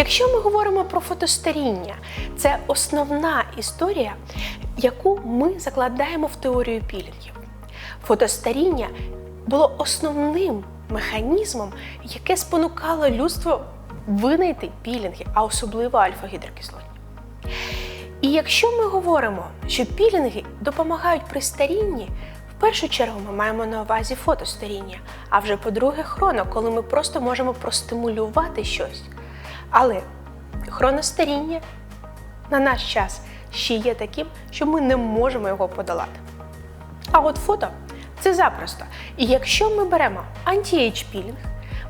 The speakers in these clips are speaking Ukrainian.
Якщо ми говоримо про фотостаріння, це основна історія, яку ми закладаємо в теорію пілінгів. Фотостаріння було основним механізмом, яке спонукало людство винайти пілінги, а особливо альфа-гідрокислотні. І якщо ми говоримо, що пілінги допомагають при старінні, в першу чергу ми маємо на увазі фотостаріння, а вже по-друге, хроно, коли ми просто можемо простимулювати щось. Але хроностаріння на наш час ще є таким, що ми не можемо його подолати. А от фото це запросто. І якщо ми беремо анті-ейдж пілінг,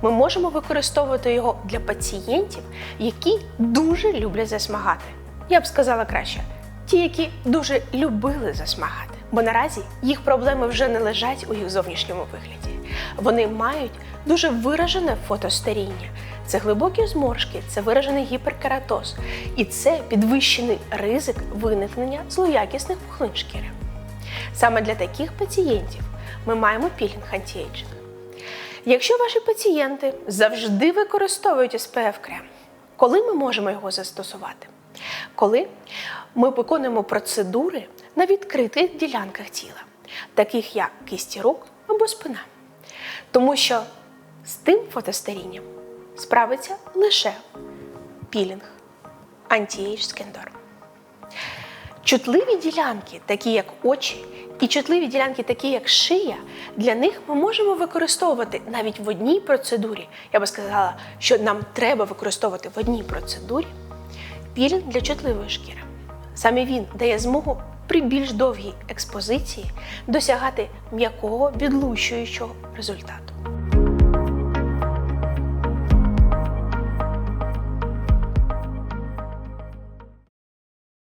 ми можемо використовувати його для пацієнтів, які дуже люблять засмагати. Я б сказала краще, ті, які дуже любили засмагати. Бо наразі їх проблеми вже не лежать у їх зовнішньому вигляді. Вони мають дуже виражене фотостаріння. Це глибокі зморшки, це виражений гіперкератоз, і це підвищений ризик виникнення злоякісних пухлин шкіри. Саме для таких пацієнтів ми маємо пілінг антіейджинг. Якщо ваші пацієнти завжди використовують SPF крем, коли ми можемо його застосувати? Коли ми виконуємо процедури на відкритих ділянках тіла, таких як кисті рук або спина. Тому що з тим фотостарінням справиться лише пілінг антіейдж скендор. Чутливі ділянки, такі як очі, і чутливі ділянки, такі як шия, для них ми можемо використовувати навіть в одній процедурі. Я би сказала, що нам треба використовувати в одній процедурі пілінг для чутливої шкіри. Саме він дає змогу при більш довгій експозиції досягати м'якого відлущуючого результату.